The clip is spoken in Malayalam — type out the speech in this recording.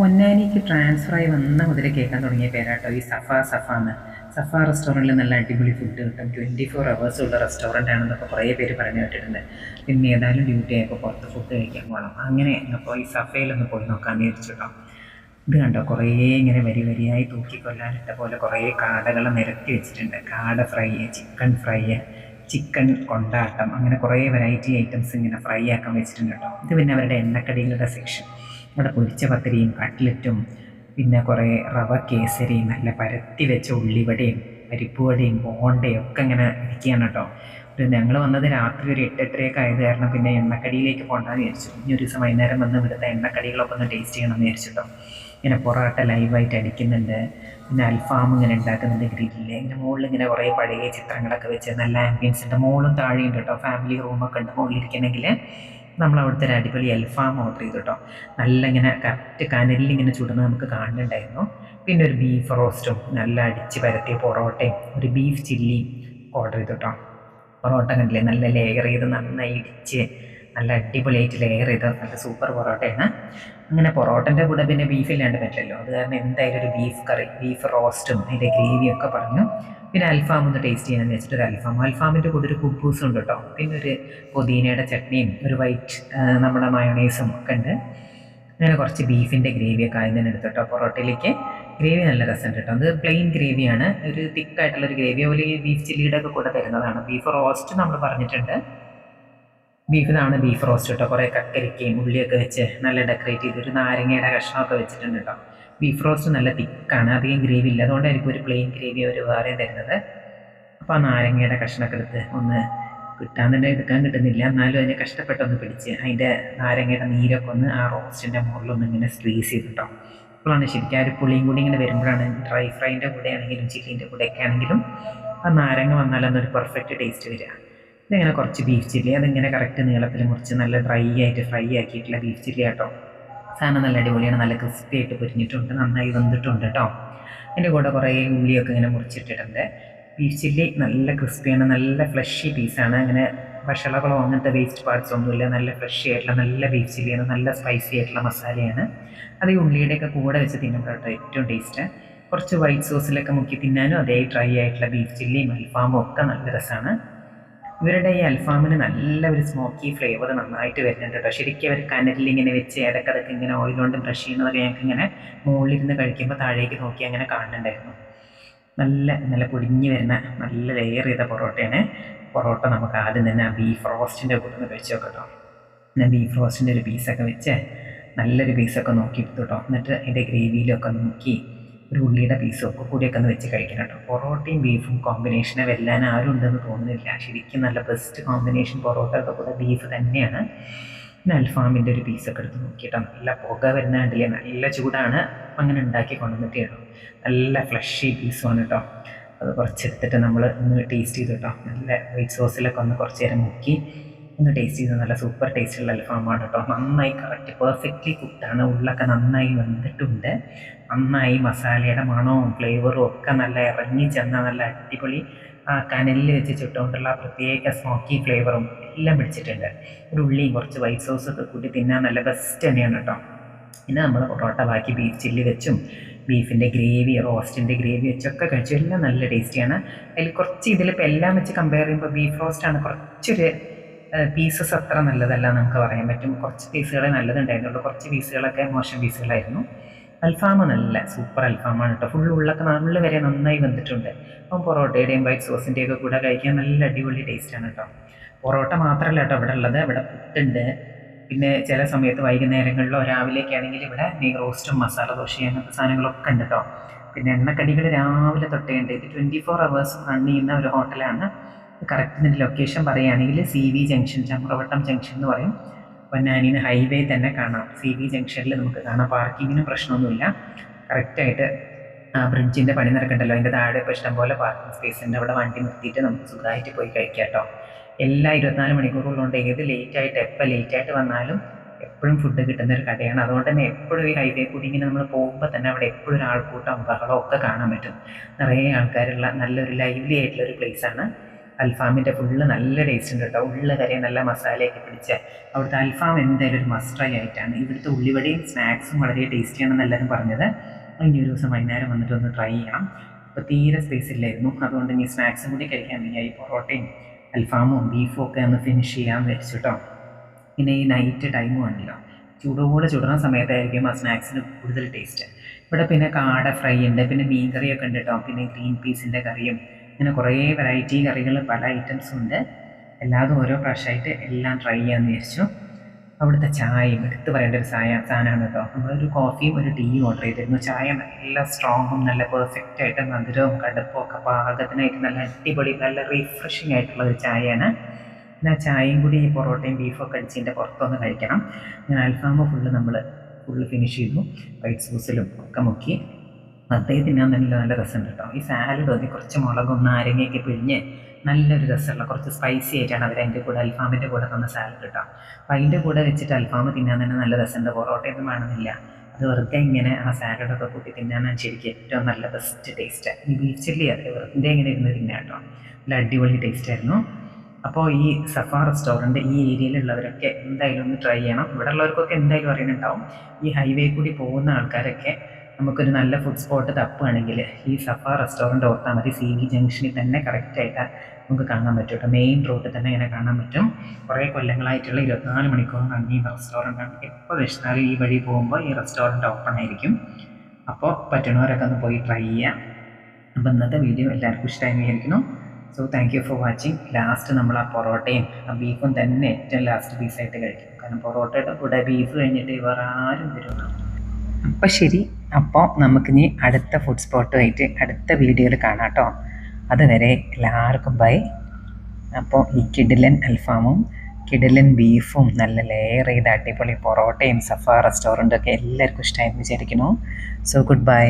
പൊന്നാനിക്ക് ട്രാൻസ്ഫർ ആയി വന്ന മുതൽ കേൾക്കാൻ തുടങ്ങിയ പേരാട്ടോ ഈ സഫ സഫ എന്ന് സഫ റെസ്റ്റോറന്റിൽ നല്ല അടിപൊളി ഫുഡ് കിട്ടും. ട്വന്റി ഫോർ അവേഴ്സ് ഉള്ള റെസ്റ്റോറന്റ് ആണെന്നൊക്കെ കുറേ പേര് പറഞ്ഞു കേട്ടിട്ടുണ്ട്. പിന്നെ ഏതായാലും ഡ്യൂട്ടി ആയപ്പോൾ പുറത്ത് ഫുഡ് കഴിക്കാൻ പോകണം അങ്ങനെ അപ്പോൾ ഈ സഫയിലൊന്ന് പോയി നോക്കാമെന്ന് വിചാരിച്ചു ഇത് കണ്ടോ? കുറേ ഇങ്ങനെ വരി വരിയായി തൂക്കി കൊല്ലാനിട്ട പോലെ കുറേ കാടകൾ നിരത്തി വെച്ചിട്ടുണ്ട്. കാട ഫ്രൈ ചിക്കൻ ഫ്രൈ ചിക്കൻ കൊണ്ടാട്ടം. അങ്ങനെ കുറേ വെറൈറ്റി ഐറ്റംസ് ഇങ്ങനെ ഫ്രൈ ആക്കാൻ വെച്ചിട്ടുണ്ട് കേട്ടോ ഇത് പിന്നെ അവരുടെ എണ്ണക്കടികളുടെ സെക്ഷൻ ഇവിടെ പൊരിച്ച പത്തിരിയും കട്ട്ലറ്റും പിന്നെ കുറേ റവ കേസരിയും നല്ല പരത്തി വെച്ച ഉള്ളിവടയും പരിപ്പുവടയും ബോണ്ടയും ഒക്കെ ഇങ്ങനെ ഇരിക്കുകയാണ് കേട്ടോ. ഒരു ഞങ്ങൾ വന്നത് രാത്രി ഒരു എട്ടെട്ടരയൊക്കെ ആയത് കാരണം പിന്നെ എണ്ണക്കടിയിലേക്ക് പോകണ്ടെന്ന് വിചാരിച്ചു. ഇനി ഒരു ദിവസം വൈകുന്നേരം വന്ന് ഇവിടുത്തെ എണ്ണക്കടികളൊക്കെ ഒന്ന് ടേസ്റ്റ് ചെയ്യണമെന്ന് വിചാരിച്ചിട്ടോ ഇങ്ങനെ പൊറോട്ട ലൈവായിട്ട് അടിക്കുന്നുണ്ട്. പിന്നെ അൽഫാം ഇങ്ങനെ ഉണ്ടാക്കുന്നുണ്ട് ഗ്രില്ലിൽ ഇങ്ങനെ മുകളിൽ ഇങ്ങനെ കുറേ പഴയ ചിത്രങ്ങളൊക്കെ വെച്ച് നല്ല ആംബിയൻസ് ഉണ്ട്. മുകളും താഴെയുണ്ട് കേട്ടോ ഫാമിലി റൂമൊക്കെ ഉണ്ട്. മുകളിലിരിക്കണമെങ്കിൽ നമ്മൾ അവിടുത്തെ ഒരു അടിപൊളി എൽഫാം ഓർഡർ ചെയ്തു കേട്ടോ നല്ല ഇങ്ങനെ കറക്റ്റ് കനലിൽ ഇങ്ങനെ ചുടുന്നത് നമുക്ക് കാണുന്നുണ്ടായിരുന്നു. പിന്നെ ഒരു ബീഫ് റോസ്റ്റും നല്ല അടിച്ച് പരത്തിയ പൊറോട്ടയും ഒരു ബീഫ് ചില്ലിയും ഓർഡർ ചെയ്തു കേട്ടോ പൊറോട്ട കണ്ടില്ലേ? നല്ല ലെയർ ചെയ്ത് നന്നായി ഇടിച്ച് നല്ല അടിപൊളിയായിട്ട് ലെയർ ചെയ്ത നല്ല സൂപ്പർ പൊറോട്ടയാണ്. അങ്ങനെ പൊറോട്ടന്റെ കൂടെ പിന്നെ ബീഫ് ഇല്ലാണ്ട് പറ്റില്ലല്ലോ. അത് കാരണം എന്തായാലും ഒരു ബീഫ് കറി ബീഫ് റോസ്റ്റും അതിന്റെ ഗ്രേവിയും ഒക്കെ പറഞ്ഞു. പിന്നെ അൽഫാം ഒന്ന് ടേസ്റ്റ് ചെയ്യാമെന്ന് വെച്ചിട്ട് ഒരു അൽഫാം. അൽഫാമിന്റെ കൂടെ ഒരു കുബൂസും ഉണ്ട് കേട്ടോ പിന്നെ ഒരു പുതിനയുടെ ചട്നിയും ഒരു വൈറ്റ് നമ്മുടെ മയോണൈസും ഒക്കെ ഉണ്ട്. അങ്ങനെ കുറച്ച് ബീഫിന്റെ ഗ്രേവിയൊക്കെ ആദ്യം തന്നെ എടുത്തു കേട്ടോ പൊറോട്ടയിലേക്ക്. ഗ്രേവി നല്ല രസമുണ്ട് കേട്ടോ അത് പ്ലെയിൻ ഗ്രേവിയാണ് ഒരു തിക്കായിട്ടുള്ളൊരു ഗ്രേവി അതുപോലെ ഈ ബീഫ് ചില്ലിയുടെ ഒക്കെ കൂടെ തരുന്നതാണ്. ബീഫ് റോസ്റ്റ് നമ്മൾ പറഞ്ഞിട്ടുണ്ട്. ബീഫ് ഇതാണ് ബീഫ് റോസ്റ്റ് കേട്ടോ കുറേ കക്കരിക്കയും ഉള്ളിയൊക്കെ വെച്ച് നല്ല ഡെക്കറേറ്റ് ചെയ്ത് ഒരു നാരങ്ങയുടെ കഷ്ണമൊക്കെ വെച്ചിട്ടുണ്ട് കേട്ടോ ബീഫ് റോസ്റ്റ് നല്ല തിക്കാണ് അധികം ഗ്രേവി ഇല്ല. അതുകൊണ്ടായിരിക്കും ഒരു പ്ലെയിൻ ഗ്രേവി അവർ വേറെ തരുന്നത്. അപ്പോൾ ആ നാരങ്ങയുടെ കഷ്ണമൊക്കെ എടുത്ത് ഒന്ന് തന്നെ എടുക്കാൻ കിട്ടുന്നില്ല. എന്നാലും അതിനെ കഷ്ടപ്പെട്ടൊന്ന് പിടിച്ച് അതിന്റെ നാരങ്ങയുടെ നീരൊക്കെ ഒന്ന് ആ റോസ്റ്റിന്റെ മുകളിലൊന്ന് ഇങ്ങനെ സ്ക്വീസ് ചെയ്ത് കേട്ടോ അപ്പോഴാണ് ശരിക്കും ആ ഒരു പുളിയും കൂടി ഇങ്ങനെ വരുമ്പോഴാണ് ഡ്രൈ ഫ്രൈന്റെ കൂടെ ആണെങ്കിലും ചില്ലിന്റെ കൂടെയൊക്കെ ആണെങ്കിലും ആ നാരങ്ങ വന്നാലൊന്നൊരു പെർഫെക്റ്റ് ടേസ്റ്റ് വരിക. ഇതിങ്ങനെ കുറച്ച് ബീഫ് ചില്ലി അതിങ്ങനെ കറക്റ്റ് നീളത്തിൽ മുറിച്ച് നല്ല ഡ്രൈ ആയിട്ട് ഫ്രൈ ആക്കിയിട്ടുള്ള ബീഫ് ചില്ലി കേട്ടോ സാധനം നല്ല അടിപൊളിയാണ്. നല്ല ക്രിസ്പി ആയിട്ട് പൊരിഞ്ഞിട്ടുണ്ട്. നന്നായി വെന്തിട്ടുണ്ട് കേട്ടോ അതിന്റെ കൂടെ കുറേ ഉള്ളിയൊക്കെ ഇങ്ങനെ മുറിച്ചിട്ടിട്ടുണ്ട്. ബീഫ് ചില്ലി നല്ല ക്രിസ്പിയാണ് നല്ല ഫ്ലഷി പീസാണ് അങ്ങനെ ഭക്ഷണകളോ അങ്ങനത്തെ വേസ്റ്റ് പാർട്സ് ഒന്നുമില്ല. നല്ല ഫ്രഷ് ആയിട്ടുള്ള നല്ല ബീഫ് ചില്ലിയാണ് നല്ല സ്പൈസി ആയിട്ടുള്ള മസാലയാണ്. അത് ഈ ഉള്ളിയുടെയൊക്കെ കൂടെ വെച്ച് തിന്നുമ്പോഴാട്ടോ ഏറ്റവും ടേസ്റ്റ് കുറച്ച് വൈറ്റ് സോസിലൊക്കെ മുക്കി തിന്നാനും അതേ ഡ്രൈ ആയിട്ടുള്ള ബീഫ് ചില്ലിയും അൽഫാമും ഒക്കെ നല്ല രസമാണ് ഇവരുടെ ഈ അൽഫാമിന് നല്ല ഒരു സ്മോക്കി ഫ്ലേവർ നന്നായിട്ട് വരുന്നുണ്ട് കേട്ടോ ശരിക്കും അവർ കനലിൽ ഇങ്ങനെ വെച്ച് ഇടയ്ക്കതൊക്കെ ഇങ്ങനെ ഓയിൽ കൊണ്ട് ബ്രഷ് ചെയ്യുന്നതൊക്കെ ഞങ്ങൾക്ക് ഇങ്ങനെ മുകളിലിരുന്ന് കഴിക്കുമ്പോൾ താഴേക്ക് നോക്കി അങ്ങനെ കാണുന്നുണ്ടായിരുന്നു. നല്ല നല്ല പൊടിഞ്ഞു വരുന്ന നല്ല ലെയർ ചെയ്ത പൊറോട്ടയാണ്. പൊറോട്ട നമുക്ക് ആദ്യം തന്നെ ആ ബീഫ് റോസ്റ്റിന്റെ കൂടെ ഒന്ന് കഴിച്ചു നോക്കട്ടോ ഞാൻ ബീഫ് റോസ്റ്റിന്റെ ഒരു പീസൊക്കെ വെച്ച് നല്ലൊരു പീസൊക്കെ നോക്കി എടുത്തു കേട്ടോ എന്നിട്ട് അതിന്റെ ഗ്രേവിയിലൊക്കെ നോക്കി ഒരു ഉള്ളിയുടെ പീസും ഒക്കെ കൂടിയൊക്കെ ഒന്ന് വെച്ച് കഴിക്കണം കേട്ടോ പൊറോട്ടയും ബീഫും കോമ്പിനേഷനെ വെല്ലാൻ ആരും ഉണ്ടെന്ന് തോന്നുന്നില്ല. ശരിക്കും നല്ല ബെസ്റ്റ് കോമ്പിനേഷൻ പൊറോട്ടയൊക്കെ കൂടെ ബീഫ് തന്നെയാണ്. പിന്നെ അൽഫാമിന്റെ ഒരു പീസൊക്കെ എടുത്ത് നോക്കിയിട്ടോ നല്ല പുക വരുന്ന നല്ല ചൂടാണ്. അങ്ങനെ ഉണ്ടാക്കി കൊണ്ടുവന്നിട്ടേ ഉള്ളൂ നല്ല ഫ്ലഷി പീസുമാണ് കേട്ടോ അത് കുറച്ചെടുത്തിട്ട് നമ്മൾ ഒന്ന് ടേസ്റ്റ് ചെയ്തു കേട്ടോ നല്ല വൈറ്റ് സോസിലൊക്കെ ഒന്ന് കുറച്ച് നേരം മുക്കി ഒന്ന് ടേസ്റ്റ് ചെയ്ത് നല്ല സൂപ്പർ ടേസ്റ്റുള്ള അൽഫാമാണ് കേട്ടോ നന്നായി കറക്റ്റ് പെർഫെക്റ്റ്ലി കുക്കാണ് ഉള്ളൊക്കെ നന്നായി വന്നിട്ടുണ്ട്. നന്നായി മസാലയുടെ മണവും ഫ്ലേവറും ഒക്കെ നല്ല ഇറങ്ങി ചെന്ന നല്ല അടിപൊളി ആ കനലിൽ വെച്ച് ചുട്ടുകൊണ്ടുള്ള പ്രത്യേക സ്മോക്കി ഫ്ലേവറും എല്ലാം പിടിച്ചിട്ടുണ്ട്. ഒരു ഉള്ളിയും കുറച്ച് വൈറ്റ് സോസ് ഒക്കെ കൂട്ടി തിന്നാൻ നല്ല ബെസ്റ്റ് തന്നെയാണ് കേട്ടോ പിന്നെ നമ്മൾ പൊറോട്ട ബാക്കി ബീഫ് ചില്ലി വെച്ചും ബീഫിന്റെ ഗ്രേവി റോസ്റ്റിന്റെ ഗ്രേവി വെച്ചൊക്കെ കഴിച്ചു. എല്ലാം നല്ല ടേസ്റ്റിയാണ് അതിൽ കുറച്ച് ഇതിലിപ്പോൾ എല്ലാം വെച്ച് കമ്പയർ ചെയ്യുമ്പോൾ ബീഫ് റോസ്റ്റാണ് കുറച്ചൊരു പീസസ് അത്ര നല്ലതല്ല നമുക്ക് പറയാൻ പറ്റും. കുറച്ച് പീസുകളെ നല്ലതുണ്ടായിരുന്നുള്ളൂ. കുറച്ച് പീസുകളൊക്കെ മോശം പീസുകളായിരുന്നു അൽഫാം നല്ല സൂപ്പർ അൽഫാമാണ് കേട്ടോ ഫുൾ ഉള്ളൊക്കെ നല്ല വരെ നന്നായി വന്നിട്ടുണ്ട് അപ്പം പൊറോട്ടയുടെയും വൈറ്റ് സോസിന്റെയൊക്കെ കൂടെ കഴിക്കാൻ നല്ല അടിപൊളി ടേസ്റ്റാണ് കേട്ടോ പൊറോട്ട മാത്രമല്ല കേട്ടോ ഇവിടെ ഉള്ളത്. ഇവിടെ പുട്ടുണ്ട്. പിന്നെ ചില സമയത്ത് വൈകുന്നേരങ്ങളിലോ രാവിലെയൊക്കെ ആണെങ്കിൽ ഇവിടെ നെയ് റോസ്റ്റും മസാല ദോശയും അങ്ങനത്തെ സാധനങ്ങളൊക്കെ ഉണ്ട് കേട്ടോ പിന്നെ എണ്ണക്കടികൾ രാവിലെ തൊട്ടേ ഉണ്ട്. ഇത് ട്വന്റി ഫോർ അവേഴ്സ് റൺ ചെയ്യുന്ന ഒരു ഹോട്ടലാണ് കറക്റ്റ് ലൊക്കേഷൻ പറയുകയാണെങ്കിൽ C V junction Chamravattam junction എന്ന് പറയും. പൊന്നാനിന്ന് ഹൈവേ തന്നെ കാണാം. സി വി ജംഗ്ഷനിൽ നമുക്ക് കാണാം. പാർക്കിങ്ങിനും പ്രശ്നമൊന്നുമില്ല. കറക്റ്റായിട്ട് ആ ബ്രിഡ്ജിന്റെ പണി നടക്കണ്ടല്ലോ. അതിന്റെ താഴെ ഇപ്പോൾ ഇഷ്ടംപോലെ പാർക്കിംഗ് സ്പേസ് ഉണ്ട്. അവിടെ വണ്ടി നിർത്തിയിട്ട് നമുക്ക് സുഖമായിട്ട് പോയി കഴിക്കാം കേട്ടോ. എല്ലാ ഇരുപത്തിനാല് മണിക്കൂറുള്ളതുകൊണ്ട് ഏത് ലേറ്റായിട്ട് എപ്പോൾ ലേറ്റായിട്ട് വന്നാലും എപ്പോഴും ഫുഡ് കിട്ടുന്ന ഒരു കടയാണ്. അതുകൊണ്ട് തന്നെ എപ്പോഴും ഈ ഹൈവേ കൂടി ഇങ്ങനെ നമ്മൾ പോകുമ്പോൾ തന്നെ അവിടെ എപ്പോഴും ഒരു ആൾക്കൂട്ടം ബഹളം കാണാൻ പറ്റും. നിറയെ ആൾക്കാരുള്ള നല്ലൊരു ലൈവ്ലി ആയിട്ടുള്ള ഒരു പ്ലേസാണ് അൽഫാമിന്റെ ഫുള്ള് നല്ല ടേസ്റ്റ് ഉണ്ട് കേട്ടോ. ഉള്ള കറി നല്ല മസാലയൊക്കെ പിടിച്ച് അവിടുത്തെ അൽഫാം എന്തായാലും ഒരു മസ്റ്റായി ആയിട്ടാണ്. ഇവിടുത്തെ ഉള്ളിവടയും സ്നാക്സും വളരെ ടേസ്റ്റിയാണെന്ന് എല്ലാവരും പറഞ്ഞത്. ഇനി ഒരു ദിവസം വൈകുന്നേരം വന്നിട്ട് ഒന്ന് ട്രൈ ചെയ്യണം അപ്പോൾ തീരെ സ്പേസ് ഇല്ലായിരുന്നു. അതുകൊണ്ട് ഇനി സ്നാക്സും കൂടി കഴിക്കാൻ വയ്യ ഈ പൊറോട്ടയും അൽഫാമും ബീഫും ഒക്കെ ഒന്ന് ഫിനിഷ് ചെയ്യാൻ വെച്ചു കേട്ടോ പിന്നെ ഈ നൈറ്റ് ടൈമും ആണല്ലോ. ചൂടോടെ ചുടുന്ന സമയത്തായിരിക്കും ആ സ്നാക്സിന് കൂടുതൽ ടേസ്റ്റ് ഇവിടെ പിന്നെ കാട ഫ്രൈ ഉണ്ട്. പിന്നെ മീൻ കറിയൊക്കെ ഉണ്ട് കേട്ടോ പിന്നെ ഗ്രീൻ പീസിന്റെ കറിയും അങ്ങനെ കുറേ വെറൈറ്റി കറികൾ പല ഐറ്റംസും ഉണ്ട്. എല്ലാതും ഓരോ പ്രാവശ്യമായിട്ട് എല്ലാം ട്രൈ ചെയ്യാമെന്ന് വിചാരിച്ചു. അവിടുത്തെ ചായയും എടുത്ത് പറയേണ്ട ഒരു ചായ സാധനമാണ് കേട്ടോ. നമ്മളൊരു കോഫിയും ഒരു ടീയും ഓർഡർ ചെയ്തിരുന്നു. ചായ നല്ല സ്ട്രോങ്ങും നല്ല പെർഫെക്റ്റ് ആയിട്ട് മധുരവും കടുപ്പും ഒക്കെ പാകത്തിനായിട്ട് നല്ല അടിപൊളി നല്ല റിഫ്രഷിംഗ് ആയിട്ടുള്ള ഒരു ചായയാണ്. പിന്നെ ആ ചായയും കൂടി ഈ പൊറോട്ടയും ബീഫും ഒക്കെ അടിച്ചതിന്റെ പുറത്തൊന്ന് കഴിക്കണം. ഞാൻ അൽഫാമ് ഫുള്ള് നമ്മൾ ഫുള്ള് ഫിനിഷ് ചെയ്തു. വൈറ്റ് സോസിലും ഒക്കെ മുക്കി. അതേ തിന്നാൻ നല്ല നല്ല രസമുണ്ട് കേട്ടോ ഈ സാലഡ് മതി കുറച്ച് മുളകും നാരങ്ങയൊക്കെ പിഴിഞ്ഞ് നല്ലൊരു രസമുള്ള കുറച്ച് സ്പൈസി ആയിട്ടാണ് അവർ അതിന്റെ കൂടെ അൽഫാമിന്റെ കൂടെ തന്ന സാലഡ് കേട്ടോ അപ്പോൾ അതിന്റെ കൂടെ വെച്ചിട്ട് അൽഫാം തിന്നാൻ തന്നെ നല്ല രസമുണ്ട്. പൊറോട്ടയൊന്നും വേണമെന്നില്ല. അത് വെറുതെ ഇങ്ങനെ ആ സാലഡൊക്കെ കൂട്ടി തിന്നാനാണ് ശരിക്കും ഏറ്റവും നല്ല ബെസ്റ്റ് ടേസ്റ്റ് ഈ ബീഫ് ചില്ലി അതെ വെറുതെ ഇങ്ങനെ ഇരുന്ന് തിന്നാം കേട്ടോ നല്ല അടിപൊളി ടേസ്റ്റ് ആയിരുന്നു. അപ്പോൾ ഈ സഫ റെസ്റ്റോറന്റ് ഈ ഏരിയയിലുള്ളവരൊക്കെ എന്തായാലും ഒന്ന് ട്രൈ ചെയ്യണം. ഇവിടെ ഉള്ളവർക്കൊക്കെ എന്തായാലും അറിയുന്നുണ്ടാവും ഈ ഹൈവേ കൂടി പോകുന്ന ആൾക്കാരൊക്കെ നമുക്കൊരു നല്ല ഫുഡ് സ്പോട്ട് തപ്പുകയാണെങ്കിൽ ഈ സഫ റെസ്റ്റോറന്റ് ഓർത്താൽ മതി. സി വി ജംഗ്ഷനിൽ തന്നെ കറക്റ്റായിട്ട് നമുക്ക് കാണാൻ പറ്റും കേട്ടോ മെയിൻ റോഡിൽ തന്നെ ഇങ്ങനെ കാണാൻ പറ്റും. കുറേ കൊല്ലങ്ങളായിട്ടുള്ള ഇരുപത്തിനാല് മണിക്കൂർ ഈ റെസ്റ്റോറന്റാണ് എപ്പോൾ വിശന്നാലും ഈ വഴി പോകുമ്പോൾ ഈ റെസ്റ്റോറന്റ് ഓപ്പൺ ആയിരിക്കും. അപ്പോൾ പറ്റുന്നവരൊക്കെ ഒന്ന് പോയി ട്രൈ ചെയ്യാം. അപ്പോൾ ഇന്നത്തെ വീഡിയോ എല്ലാവർക്കും ഇഷ്ടമായി വിചാരിക്കുന്നു so thank you for watching last നമ്മൾ ആ പൊറോട്ടയും ആ ബീഫും തന്നെ ഏറ്റവും ലാസ്റ്റ് പീസായിട്ട് കഴിക്കും. കാരണം പൊറോട്ടയുടെ കൂടെ ബീഫ് കഴിഞ്ഞിട്ട് വേറെ ആരും വരുള്ളൂ അപ്പം ശരി. അപ്പോൾ നമുക്കിനി അടുത്ത ഫുഡ് സ്പോട്ടുമായിട്ട് അടുത്ത വീഡിയോയിൽ കാണാം കേട്ടോ. അതുവരെ എല്ലാവർക്കും ബൈ അപ്പോൾ ഈ കിഡിലൻ അൽഫാമും കിഡിലൻ ബീഫും നല്ല ലെയർ ചെയ്ത അടിപൊളി പൊറോട്ടയും സഫ റെസ്റ്റോറന്റൊക്കെ എല്ലാവർക്കും ഇഷ്ടമായി വിചാരിക്കുന്നു. So good bye